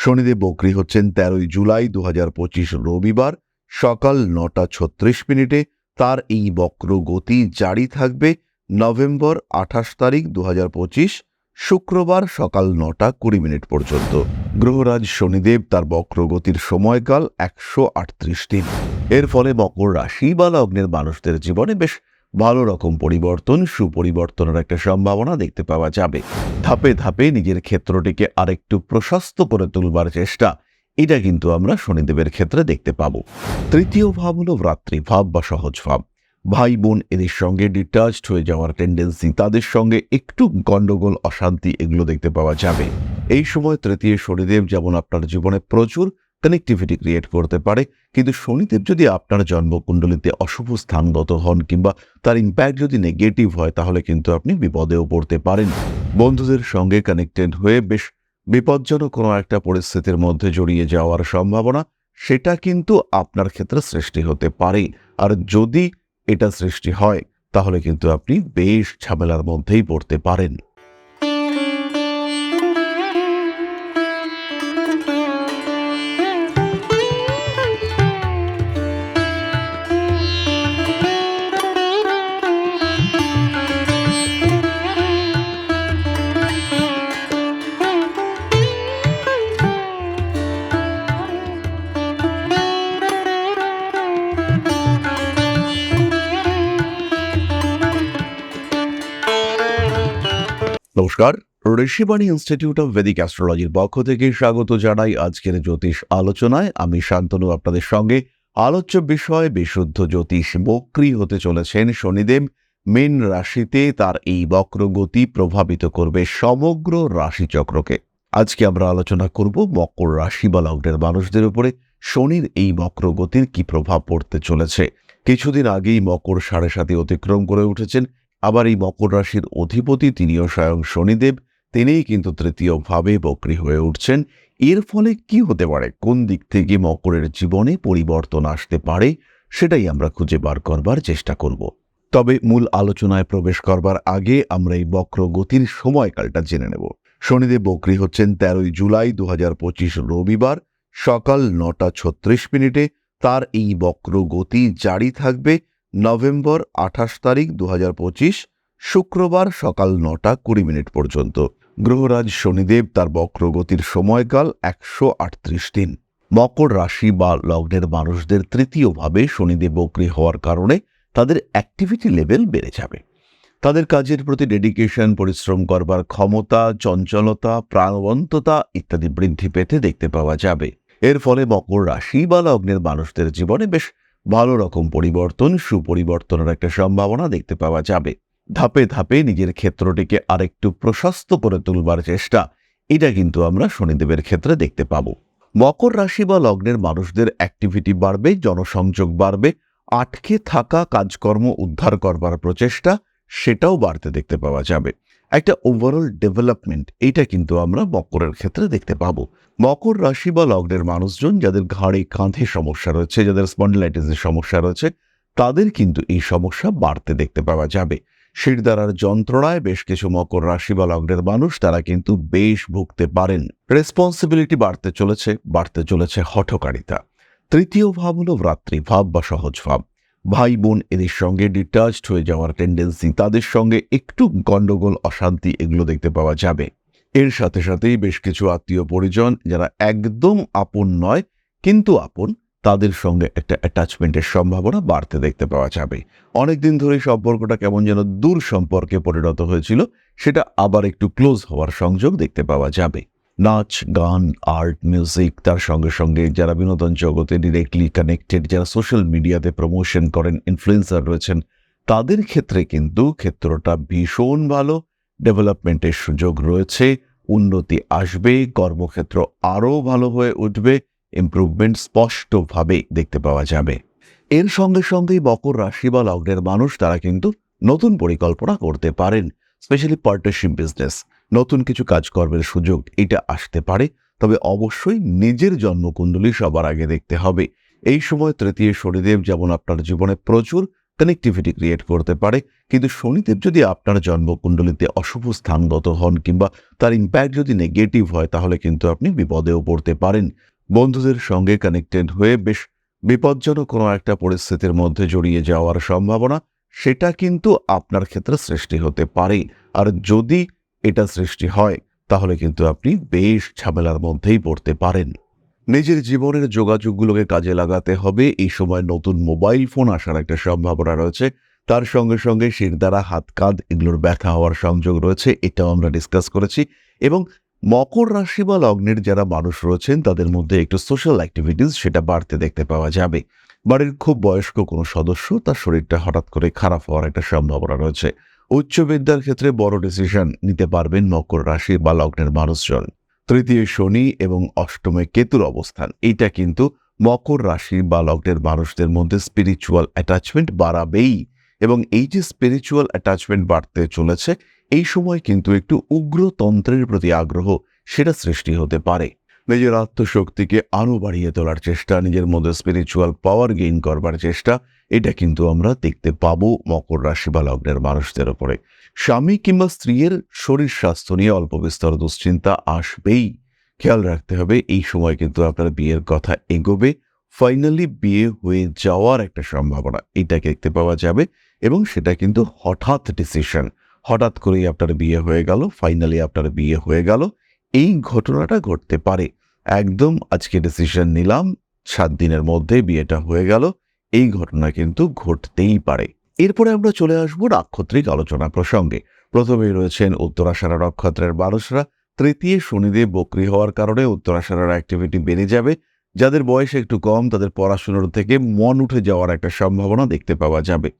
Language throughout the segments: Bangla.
শনিদেব বকরি হচ্ছেন তেরোই জুলাই দু হাজার পঁচিশ রবিবার সকাল নটা ছত্রিশ মিনিটে। তার এই বক্র গতি জারি থাকবে নভেম্বর আঠাশ তারিখ দু হাজার পঁচিশ শুক্রবার সকাল নটা কুড়ি মিনিট পর্যন্ত। গ্রহরাজ শনিদেব তার বক্রগতির সময়কাল একশো আটত্রিশ দিন। এর ফলে মকর রাশি বা লগ্নের মানুষদের জীবনে বেশ ভালো রকম পরিবর্তন, সুপরিবর্তনের একটা সম্ভাবনা দেখতে পাওয়া যাবে। ধাপে ধাপে নিজের ক্ষেত্রটিকে আরেকটু প্রশস্ত করে তুলবার চেষ্টা, এটা কিন্তু আমরা শনিদেবের ক্ষেত্রে দেখতে পাব। তৃতীয় ভাব হলো ভাব বা সহজ ভাব। ভাই বোন এদের সঙ্গে ডিটাচড হয়ে যাওয়ার টেন্ডেন্সি তাদের সঙ্গে একটু গন্ডগোল, অশান্তি এগুলো দেখতে পাওয়া যাবে। এই সময় তৃতীয় শনিদেব, যেমন আপনার জীবনে প্রচুর কানেক্টিভিটি ক্রিয়েট করতে পারে। কিন্তু শনিদেব যদি আপনার জন্মকুণ্ডলিতে অশুভ স্থানগত হন কিংবা তার ইম্প্যাক্ট যদি নেগেটিভ হয়, তাহলে কিন্তু আপনি বিপদেও পড়তে পারেন। বন্ধুদের সঙ্গে কানেক্টেড হয়ে বেশ বিপজ্জনক কোনো একটা পরিস্থিতির মধ্যে জড়িয়ে যাওয়ার সম্ভাবনা, সেটা কিন্তু আপনার ক্ষেত্রে সৃষ্টি হতে পারে। আর যদি এটা সৃষ্টি হয়, তাহলে কিন্তু আপনি বেশ ঝামেলার মধ্যেই পড়তে পারেন। নমস্কার। ঋষিবাণী ইনস্টিটিউট অফ ভেদিক অ্যাস্ট্রোলজির পক্ষ থেকে স্বাগত জানাই আজকের জ্যোতিষ আলোচনায়। আমি শান্তনু, আপনাদের সঙ্গে। আলোচ্য বিষয়, বিশুদ্ধ জ্যোতিষ বক্রি হতে চলেছেন শনিদেব। মেন রাশিতে তার এই বক্রগতি প্রভাবিত করবে সমগ্র রাশিচক্রকে। আজকে আমরা আলোচনা করব মকর রাশি বা লগ্নের মানুষদের উপরে শনির এই বক্রগতির কি প্রভাব পড়তে চলেছে। কিছুদিন আগেই মকর সাড়ে সাথে অতিক্রম করে উঠেছেন। আবার এই মকর রাশির অধিপতি তিনিও স্বয়ং শনিদেব, তিনিই কিন্তু তৃতীয় ভাবে বক্রী হয়ে উঠছেন। এর ফলে কি হতে পারে? কোন দিক থেকে মকরের জীবনে পরিবর্তন আসতে পারে? সেটাই আমরা খুঁজে বার করবার চেষ্টা করব। তবে মূল আলোচনায় প্রবেশ করবার আগে আমরা এই বক্র গতির সময়কালটা জেনে নেব। শনিদেব বক্রী হচ্ছেন তেরোই জুলাই দু হাজার পঁচিশ রবিবার সকাল নটা ছত্রিশ মিনিটে। তার এই বক্র গতি জারি থাকবে নভেম্বর আঠাশ তারিখ দু হাজার পঁচিশ, শুক্রবার সকাল নটা কুড়ি মিনিট পর্যন্ত। গ্রহরাজ শনিদেব তার বক্রগতির সময়কাল একশো আটত্রিশ দিন। মকর রাশি বা লগ্নের মানুষদের তৃতীয়ভাবে শনিদেব বক্রী হওয়ার কারণে তাদের অ্যাক্টিভিটি লেভেল বেড়ে যাবে। তাদের কাজের প্রতি ডেডিকেশন পরিশ্রম করবার ক্ষমতা, চঞ্চলতা, প্রাণবন্ততা ইত্যাদি বৃদ্ধি পেতে দেখতে পাওয়া যাবে। এর ফলে মকর রাশি বা লগ্নের মানুষদের জীবনে বেশ ভালো রকম পরিবর্তন, সুপরিবর্তনের একটা সম্ভাবনা দেখতে পাওয়া যাবে। ধাপে ধাপে নিজের ক্ষেত্রটিকে আরেকটু প্রশস্ত করে তুলবার চেষ্টা, এটা কিন্তু আমরা শনিদেবের ক্ষেত্রে দেখতে পাব। মকর রাশি বা লগ্নের মানুষদের অ্যাক্টিভিটি বাড়বে, জনসংযোগ বাড়বে, আটকে থাকা কাজকর্ম উদ্ধার করবার প্রচেষ্টা, সেটাও বাড়তে দেখতে পাওয়া যাবে। একটা ওভারঅল ডেভেলপমেন্ট এইটা কিন্তু আমরা মকরের ক্ষেত্রে দেখতে পাবো। মকর রাশি বা লগ্নের মানুষজন যাদের ঘাড়ে কাঁধে সমস্যা রয়েছে, যাদের স্পন্ডিলাইটিসের সমস্যা রয়েছে, তাদের কিন্তু এই সমস্যা বাড়তে দেখতে পাওয়া যাবে। শিরদারার যন্ত্রণায় বেশ কিছু মকর রাশি বা লগ্নের মানুষ, তারা কিন্তু বেশ ভুগতে পারেন। রেসপন্সিবিলিটি বাড়তে চলেছে বাড়তে চলেছে হঠকারিতা। তৃতীয় ভাব হলো ভাব বা সহজ ভাব। ভাই বোন এদের সঙ্গে ডিটাচড হয়ে যাওয়ার টেন্ডেন্সি তাদের সঙ্গে একটু গন্ডগোল, অশান্তি এগুলো দেখতে পাওয়া যাবে। এর সাথে সাথেই বেশ কিছু আত্মীয় পরিজন যারা একদম আপন নয়, কিন্তু আপন, তাদের সঙ্গে একটা অ্যাটাচমেন্টের সম্ভাবনা বাড়তে দেখতে পাওয়া যাবে। অনেকদিন ধরে সম্পর্কটা কেমন যেন দূর সম্পর্কে পরিণত হয়েছিল, সেটা আবার একটু ক্লোজ হওয়ার সংযোগ দেখতে পাওয়া যাবে। নাচ, গান, আর্ট, মিউজিক, তার সঙ্গে সঙ্গে যারা বিনোদন জগতে ডিরেক্টলি কানেক্টেড যারা সোশ্যাল মিডিয়াতে প্রমোশন করেন ইনফ্লুয়েন্সার রয়েছেন, তাদের ক্ষেত্রে কিন্তু ক্ষেত্রটা ভীষণ ভালো। ডেভেলপমেন্টের সুযোগ রয়েছে, উন্নতি আসবে, কর্মক্ষেত্র আরও ভালো হয়ে উঠবে ইম্প্রুভমেন্ট স্পষ্টভাবে দেখতে পাওয়া যাবে। এর সঙ্গে সঙ্গেই মকর রাশি বা লগ্নের মানুষ, তারা কিন্তু নতুন পরিকল্পনা করতে পারেন স্পেশালি পার্টনারশিপ বিজনেস নতুন কিছু কাজকর্মের সুযোগ এটা আসতে পারে, তবে অবশ্যই নিজের জন্মকুণ্ডলী সবার আগে দেখতে হবে। এই সময় তৃতীয় শনিদেব যেমন আপনার জীবনে প্রচুর কানেক্টিভিটি ক্রিয়েট করতে পারে, কিন্তু শনিদেব যদি আপনার জন্মকুণ্ডলিতে অশুভ স্থানগত হন কিংবা তার ইম্প্যাক্ট যদি নেগেটিভ হয়, তাহলে কিন্তু আপনি বিপদেও পড়তে পারেন। বন্ধুদের সঙ্গে কানেক্টেড হয়ে বেশ বিপজ্জনক কোনো একটা পরিস্থিতির মধ্যে জড়িয়ে যাওয়ার সম্ভাবনা, সেটা কিন্তু আপনার ক্ষেত্রে সৃষ্টি হতে পারে। আর যদি এটা সৃষ্টি হয়, তাহলে কিন্তু আপনি বেশ ঝামেলার মধ্যেই পড়তে পারেন। নিজের জীবনের যোগাযোগগুলোকে কাজে লাগাতে হবে। এই সময় নতুন মোবাইল ফোন আসার একটা সম্ভাবনা রয়েছে। তার সঙ্গে সঙ্গে শির দ্বারা হাত, কাঁধ এগুলোর ব্যথা হওয়ার সংযোগ রয়েছে, এটাও আমরা ডিসকাস করেছি। এবং মকর রাশি বা লগ্নের যারা মানুষ রয়েছেন, তাদের মধ্যে একটু সোশ্যাল অ্যাক্টিভিটিস সেটা বাড়তে দেখতে পাওয়া যাবে। বাড়ির খুব বয়স্ক কোনো সদস্য, তার শরীরটা হঠাৎ করে খারাপ হওয়ার একটা সম্ভাবনা রয়েছে। উচ্চ বিদ্যার ক্ষেত্রে বড় ডিসিশন নিতে পারবেন মকর রাশি বা লগ্নের মানুষজন। তৃতীয় শনি এবং অষ্টমে কেতুর অবস্থান। এটা কিন্তু মকর রাশি বা লগ্নের মানুষদের মধ্যে স্পিরিচুয়াল অ্যাটাচমেন্ট বাড়াবেই এবং এই যে স্পিরিচুয়াল অ্যাটাচমেন্ট বাড়তে চলেছে, এই সময় কিন্তু একটু উগ্রতন্ত্রের প্রতি আগ্রহ সেটা সৃষ্টি হতে পারে। নিজের আত্মশক্তিকে আরও বাড়িয়ে তোলার চেষ্টা, নিজের মধ্যে স্পিরিচুয়াল পাওয়ার গেইন করবার চেষ্টা, এটা কিন্তু আমরা দেখতে পাবো মকর রাশি বা লগ্নের মানুষদের ওপরে স্বামী কিংবা স্ত্রীর শরীর স্বাস্থ্য নিয়ে অল্প বিস্তর দুশ্চিন্তা আসবেই। খেয়াল রাখতে হবে, এই সময় কিন্তু আপনার বিয়ের কথা এগোবে। ফাইনালি বিয়ে হয়ে যাওয়ার একটা সম্ভাবনা, এটা দেখতে পাওয়া যাবে এবং সেটা কিন্তু হঠাৎ ডিসিশন হঠাৎ করেই আপনার বিয়ে হয়ে গেল ফাইনালি আপনার বিয়ে হয়ে গেল এই ঘটনাটা ঘটতে পারে। একদম আজকে ডিসিশন নিলাম, সাত দিনের মধ্যে বিয়েটা হয়ে গেল, এই ঘটনা কিন্তু ঘটতেই পারে। এরপরে আমরা চলে আসব নাক্ষত্রিক আলোচনা প্রসঙ্গে। প্রথমেই রয়েছেন উত্তরাষাঢ়া নক্ষত্রের মানুষরা। তৃতীয় শনিদেব বক্রি হওয়ার কারণে উত্তরাষাঢ়ার অ্যাক্টিভিটি বেড়ে যাবে। যাদের বয়স একটু কম, তাদের পড়াশুনোর থেকে মন উঠে যাওয়ার একটা সম্ভাবনা দেখতে পাওয়া যাবে।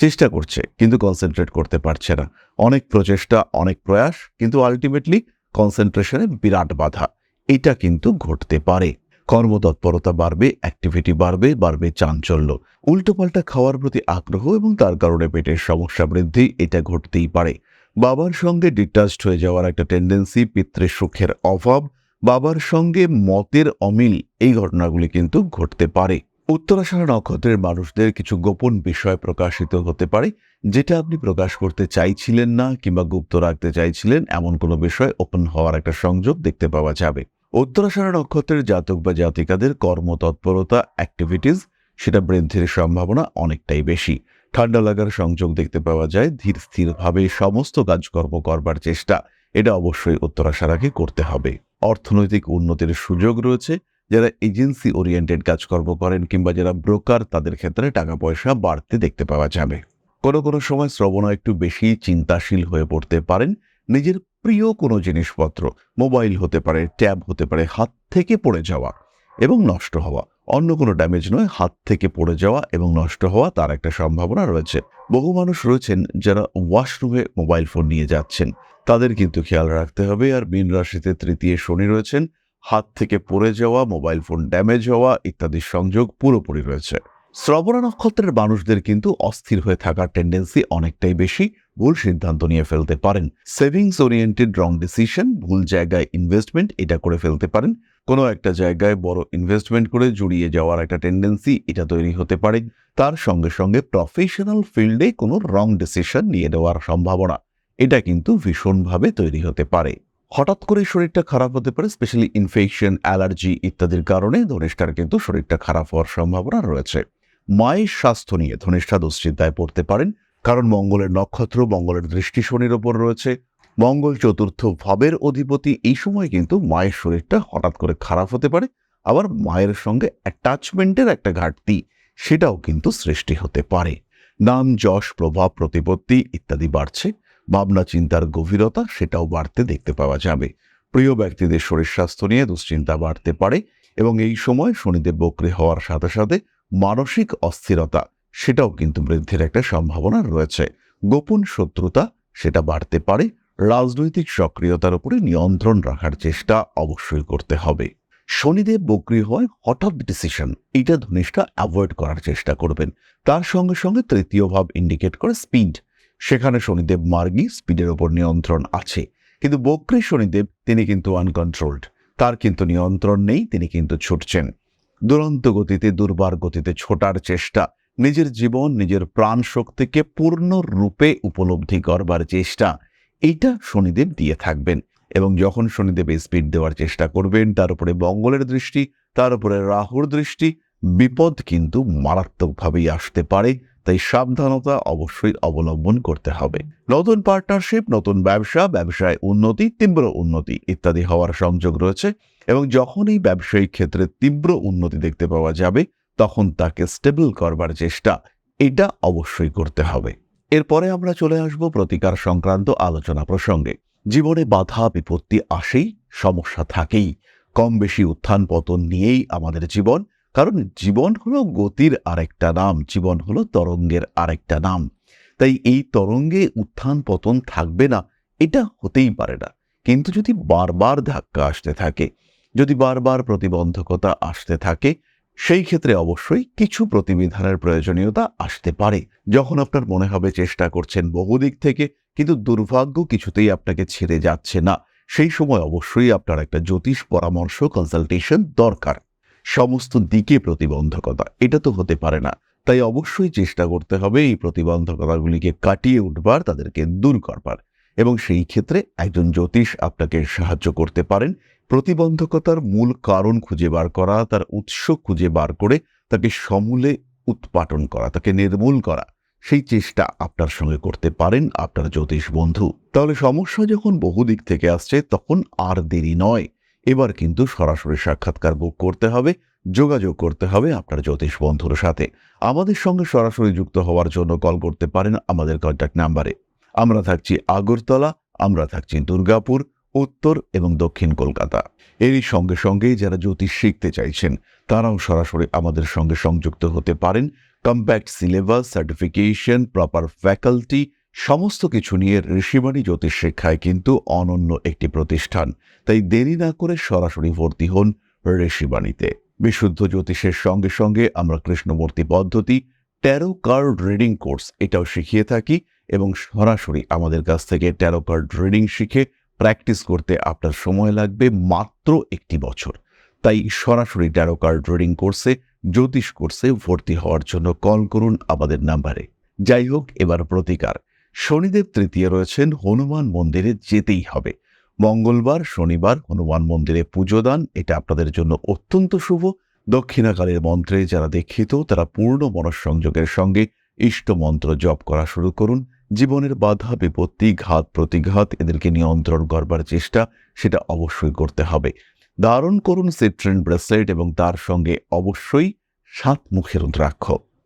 চেষ্টা করছে, কিন্তু কনসেন্ট্রেট করতে পারছে না। অনেক প্রচেষ্টা, অনেক প্রয়াস, কিন্তু আলটিমেটলি কনসেন্ট্রেশনে বিরাট বাধা। এটা কিন্তু ঘটতে পারে। কর্মতৎপরতা বাড়বে অ্যাক্টিভিটি বাড়বে বাড়বে চাঞ্চল্য। উল্টোপাল্টা খাওয়ার প্রতি আগ্রহ এবং তার কারণে পেটের সমস্যা বৃদ্ধি, এটা ঘটতেই পারে। বাবার সঙ্গে ডিটাচড হয়ে যাওয়ার একটা টেন্ডেন্সি পিতৃ সুখের অভাব, বাবার সঙ্গে মতের অমিল, এই ঘটনাগুলি কিন্তু ঘটতে পারে। উত্তরাষাঢ়া নক্ষত্রের মানুষদের কিছু গোপন বিষয় প্রকাশিত হতে পারে, যেটা আপনি প্রকাশ করতে চাইছিলেন না কিংবা গুপ্ত রাখতে চাইছিলেন, এমন কোনো বিষয় ওপেন হওয়ার একটা সংযোগ দেখতে পাওয়া যাবে। উত্তরাষাঢ়া নক্ষত্রের জাতক বা জাতিকাদের কর্মতৎপরতা অ্যাক্টিভিটিস সেটা বৃদ্ধির সম্ভাবনা অনেকটাই বেশি। ঠান্ডা লাগার সংযোগ দেখতে পাওয়া যায়, ধীর স্থিরভাবে সমস্ত কাজকর্ম করবার চেষ্টা, এটা অবশ্যই উত্তরাষাঢ়াকে করতে হবে। অর্থনৈতিক উন্নতির সুযোগ রয়েছে যারা এজেন্সি ওরিয়েন্টেড কাজকর্ম করেন কিংবা যারা ব্রোকার, তাদের ক্ষেত্রে টাকা পয়সা বাড়তে দেখতে পাওয়া যাবে। কোনো কোনো সময় শ্রবণ একটু বেশি চিন্তাশীল হয়ে পড়তে পারেন। নিজের প্রিয় কোনো জিনিসপত্র, মোবাইল হতে পারে, ট্যাব হতে পারে, হাত থেকে পড়ে যাওয়া এবং নষ্ট হওয়া। অন্য কোনো ড্যামেজ নয়, হাত থেকে পড়ে যাওয়া এবং নষ্ট হওয়া তার একটা সম্ভাবনা রয়েছে। বহু মানুষ রয়েছেন যারা ওয়াশরুমে মোবাইল ফোন নিয়ে যাচ্ছেন। তাদের কিন্তু খেয়াল রাখতে হবে। আর মীন রাশিতে তৃতীয় শনি রয়েছেন। হাত থেকে পড়ে যাওয়া মোবাইল ফোন ড্যামেজ হওয়া ইত্যাদির সংযোগ পুরোপুরি রয়েছে শ্রবণা নক্ষত্রের মানুষদের কিন্তু অস্থির হয়ে থাকার টেন্ডেন্সি অনেকটাই বেশি। ভুল সিদ্ধান্ত নিয়ে ফেলতে পারেন। সেভিংস ওরিয়েন্টেড রং ডিসিশন ভুল জায়গায় ইনভেস্টমেন্ট এটা করে ফেলতে পারেন। কোনো একটা জায়গায় বড় ইনভেস্টমেন্ট করে জড়িয়ে যাওয়ার একটা টেন্ডেন্সি এটা তৈরি হতে পারে। তার সঙ্গে সঙ্গে প্রফেশনাল ফিল্ডে কোনো রং ডিসিশন নিয়ে দেওয়ার সম্ভাবনা, এটা কিন্তু ভীষণভাবে তৈরি হতে পারে। হঠাৎ করে শরীরটা খারাপ হতে পারে স্পেশালি ইনফেকশন অ্যালার্জি ইত্যাদির কারণে ধনিষ্ঠার কিন্তু শরীরটা খারাপ হওয়ার সম্ভাবনা রয়েছে। মায়ের স্বাস্থ্য নিয়ে ধনিষ্ঠা দুশ্চিন্তায় পড়তে পারেন, কারণ মঙ্গলের নক্ষত্র মঙ্গলের দৃষ্টি শনির ওপর রয়েছে। মঙ্গল চতুর্থ ভাবের অধিপতি এই সময় কিন্তু মায়ের শরীরটা হঠাৎ করে খারাপ হতে পারে, আবার মায়ের সঙ্গে অ্যাটাচমেন্টের একটা ঘাটতি সেটাও কিন্তু সৃষ্টি হতে পারে। নাম, যশ, প্রভাব, প্রতিপত্তি ইত্যাদি বাড়ছে। ভাবনা, চিন্তার গভীরতা সেটাও বাড়তে দেখতে পাওয়া যাবে। প্রিয় ব্যক্তিদের শরীর স্বাস্থ্য নিয়ে দুশ্চিন্তা বাড়তে পারে এবং এই সময় শনিদেব বক্রে হওয়ার সাথে সাথে মানসিক অস্থিরতা সেটাও কিন্তু বৃদ্ধির একটা সম্ভাবনা রয়েছে। গোপন শত্রুতা সেটা বাড়তে পারে। রাজনৈতিক সক্রিয়তার উপরে নিয়ন্ত্রণ রাখার চেষ্টা অবশ্যই করতে হবে। শনিদেব বক্রি হয় হঠাৎ ডিসিশন এটা ধনিষ্ঠা অ্যাভয়েড করার চেষ্টা করবেন। তার সঙ্গে সঙ্গে তৃতীয় ভাব ইন্ডিকেট করে স্পিড সেখানে শনিদেব মার্গী স্পিডের ওপর নিয়ন্ত্রণ আছে। কিন্তু বক্রী শনিদেব, তিনি কিন্তু আনকন্ট্রোলড তার কিন্তু নিয়ন্ত্রণ নেই, তিনি কিন্তু ছুটছেন। দুরন্ত গতিতে, দুর্বার গতিতে ছোটার চেষ্টা, নিজের জীবন, নিজের প্রাণ শক্তিকে পূর্ণ রূপে উপলব্ধি করবার চেষ্টা, এইটা শনিদেব দিয়ে থাকবেন। এবং যখন শনিদেব স্পিড দেওয়ার চেষ্টা করবেন, তার উপরে মঙ্গলের দৃষ্টি, তার উপরে রাহুর দৃষ্টি, বিপদ কিন্তু মারাত্মকভাবেই আসতে পারে। তাই সাবধানতা অবশ্যই অবলম্বন করতে হবে। নতুন পার্টনারশিপ নতুন ব্যবসা, ব্যবসায় উন্নতি, তীব্র উন্নতি ইত্যাদি হওয়ার সংযোগ রয়েছে এবং যখন এই ব্যবসায়িক ক্ষেত্রে তীব্র উন্নতি দেখতে পাওয়া যাবে, তখন তাকে স্টেবল করবার চেষ্টা, এটা অবশ্যই করতে হবে। এরপরে আমরা চলে আসব প্রতিকার সংক্রান্ত আলোচনা প্রসঙ্গে। জীবনে বাধা, বিপত্তি আসেই, সমস্যা থাকেই। কম বেশি উত্থান পতন নিয়েই আমাদের জীবন কারণ জীবন হলো গতির আরেকটা নাম, জীবন হলো তরঙ্গের আরেকটা নাম। তাই এই তরঙ্গে উত্থান পতন থাকবে না, এটা হতেই পারে না। কিন্তু যদি বারবার ধাক্কা আসতে থাকে, যদি বারবার প্রতিবন্ধকতা আসতে থাকে, সেই ক্ষেত্রে অবশ্যই কিছু প্রতিবিধানের প্রয়োজনীয়তা আসতে পারে। যখন আপনার মনে হবে চেষ্টা করছেন বহুদিক থেকে, কিন্তু দুর্ভাগ্য কিছুতেই আপনাকে ছেড়ে যাচ্ছে না। সেই সময় অবশ্যই আপনার একটা জ্যোতিষ পরামর্শ কনসালটেশন দরকার। সমস্ত দিকে প্রতিবন্ধকতা। এটা তো হতে পারে না। তাই অবশ্যই চেষ্টা করতে হবে এই প্রতিবন্ধকতাগুলিকে কাটিয়ে উঠবার, তাদেরকে দূর করবার। এবং সেই ক্ষেত্রে একজন জ্যোতিষ আপনাকে সাহায্য করতে পারেন। প্রতিবন্ধকতার মূল কারণ খুঁজে বার করা, তার উৎস খুঁজে বার করে তাকে সমূলে উৎপাটন করা, তাকে নির্মূল করা। সেই চেষ্টা আপনার সঙ্গে করতে পারেন আপনার জ্যোতিষ বন্ধু। তাহলে সমস্যা যখন বহু দিক থেকে আসছে, তখন আর দেরি নয়। এবার কিন্তু সরাসরি সাক্ষাৎকার বুক করতে হবে, যোগাযোগ করতে হবে আপনার জ্যোতিষ বন্ধুর সাথে। আমাদের সঙ্গে সরাসরি যুক্ত হওয়ার জন্য কল করতে পারেন আমাদের কন্ট্যাক্ট নাম্বারে আমরা থাকছি আগরতলা, আমরা থাকছি দুর্গাপুর, উত্তর এবং দক্ষিণ কলকাতা। এরই সঙ্গে সঙ্গেই যারা জ্যোতিষ শিখতে চাইছেন, তারাও সরাসরি আমাদের সঙ্গে সংযুক্ত হতে পারেন। Compact syllabus certification proper faculty সমস্ত কিছু নিয়ে ঋষিবাণী জ্যোতিষ শিক্ষায় কিন্তু অনন্য একটি প্রতিষ্ঠান। তাই দেরি না করে সরাসরি ভর্তি হন ঋষিবাণীতে বিশুদ্ধ জ্যোতিষের সঙ্গে সঙ্গে আমরা কৃষ্ণমূর্তি পদ্ধতি ট্যারো কার্ড রিডিং কোর্স এটাও শিখিয়ে থাকি এবং সরাসরি আমাদের কাছ থেকে ট্যারো কার্ড রিডিং শিখে প্র্যাকটিস করতে আপনার সময় লাগবে মাত্র একটি বছর। তাই সরাসরি ট্যারো কার্ড রিডিং কোর্সে জ্যোতিষ কোর্সে ভর্তি হওয়ার জন্য কল করুন আমাদের নাম্বারে যাই হোক, এবার প্রতিকার। শনিদেব তৃতীয় রয়েছেন, হনুমান মন্দিরে যেতেই হবে। মঙ্গলবার, শনিবার হনুমান মন্দিরে পুজো দান এটা আপনাদের জন্য অত্যন্ত শুভ। দক্ষিণাকালের মন্ত্রে যারা দীক্ষিত, তারা পূর্ণ মনঃসংযোগের সঙ্গে ইষ্ট মন্ত্র জপ করা শুরু করুন। জীবনের বাধা, বিপত্তি, ঘাত, প্রতিঘাত এদেরকে নিয়ন্ত্রণ করবার চেষ্টা, সেটা অবশ্যই করতে হবে। ধারণ করুন সিট্রেন ব্রেসলেট এবং তার সঙ্গে অবশ্যই সাত মুখের রুদ্রাক্ষ।